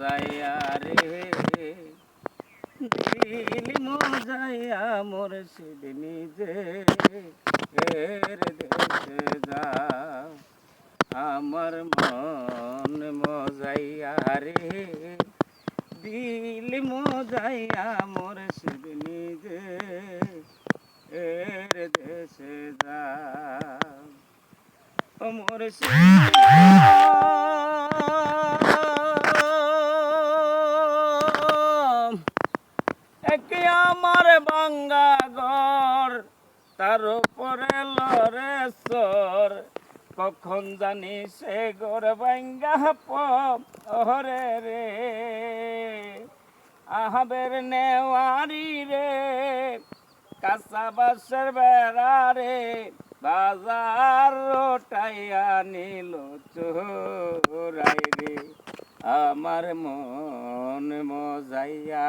মজাইয়া রে। দিল মজাইয়া মুর্শিদ নিজে এর দেশে যা আমার মন মজাইয়া রে। দিল মজাইয়া মুর্শিদ নিজে এর দেশে যা ও মুর্শিদ বাঙ্গা ঘর তার উপরে লরে কখন জানি সে গোর বাঙ্গা পরে রে। আহাবের নেওয়ারি রে, কাঁচা বাসের বেড়া রে। বাজার রোটাইয়া নিল চোরাই রে। আমার মন মজাইয়া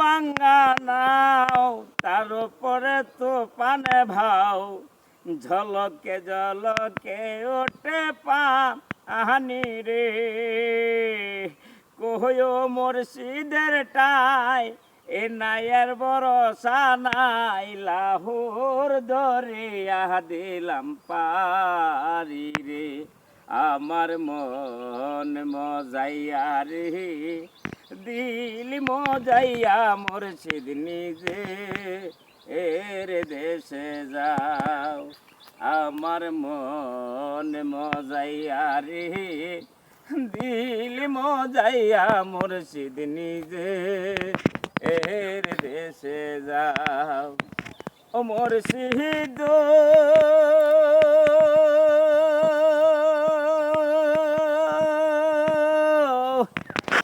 বাঙ্গা নাও, তার উপরে তো পানে ভাও। ঝলকে জলকে ওঠে পা, আহানি রে। কহয় মুর্শিদের টাই, এ নাইয়ের বরসা নাই, লাহুর দরিয়া দিলাম পারি রে। আমার মন মজাইয়া রে দিল মজাইয়া মুর্শিদ নিজে। এর দেশে যাও, আমার মন মজাইয়া রে। দিল মজাইয়া মুর্শিদ নিজে। এর দেশে যাও, ও মুর্শিদ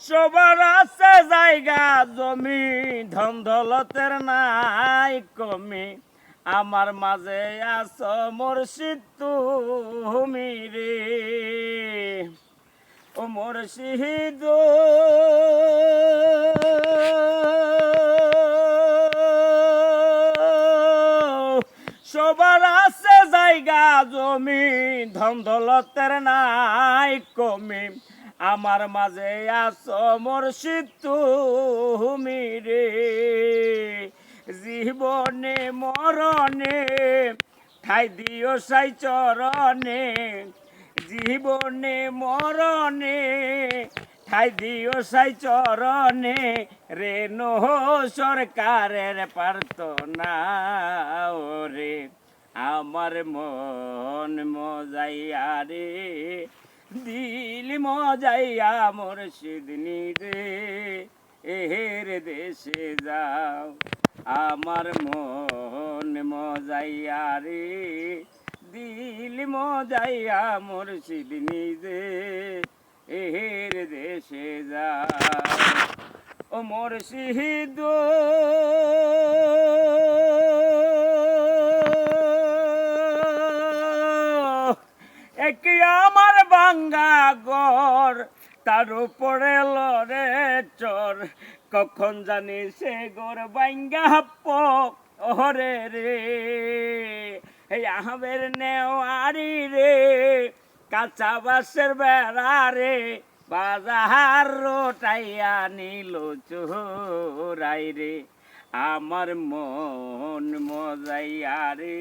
সবার আছে জায়গা, জমি, ধন দলতের নাই কমি। আমার মাঝে আস মুর্শিদ তুমি রে। ও মুর্শিদ। সবার আছে জায়গা, জমি, ধন দলতের নাই কমি। আমার মাঝে আস মুর্শিদ তুমি রে। জীবনে, মরণে, ঠাই দিও সাই চরণে। জীবনে, মরণে, ঠাই দিও সাই চরণে। রে নহ সরকারের পারত না রে আমার মন মজাইয়া রে। দিল মজাইয়া মুর্শিদ নিরে এহের দেশে যাও। আমার মন মজাইয়া রে দিল মজাইয়া মুর্শিদ নিজে এহের দেশে যাও। ও মুর্শিদ একে বাঙ্গা গর তার উপরে লরে চর কখন জানি সে গোর বাঙ্গা প ওরে রে। এই আহবের নেওয়ারি রে, কাঁচা বাসের বেড়া রে। বাজার রোটাইয়া নিল চোরাই রে। আমার মন মজাইয়া রে।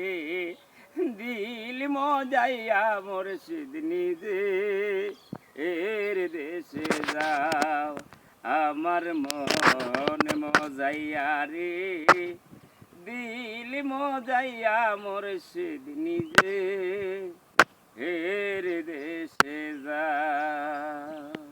দিল মজাইয়া মুর্শিদ নিজে এর দেশে যাও, আমার মন মজাইয়া রে দিল মজাইয়া মুর্শিদ নিজে এর দেশে যাও।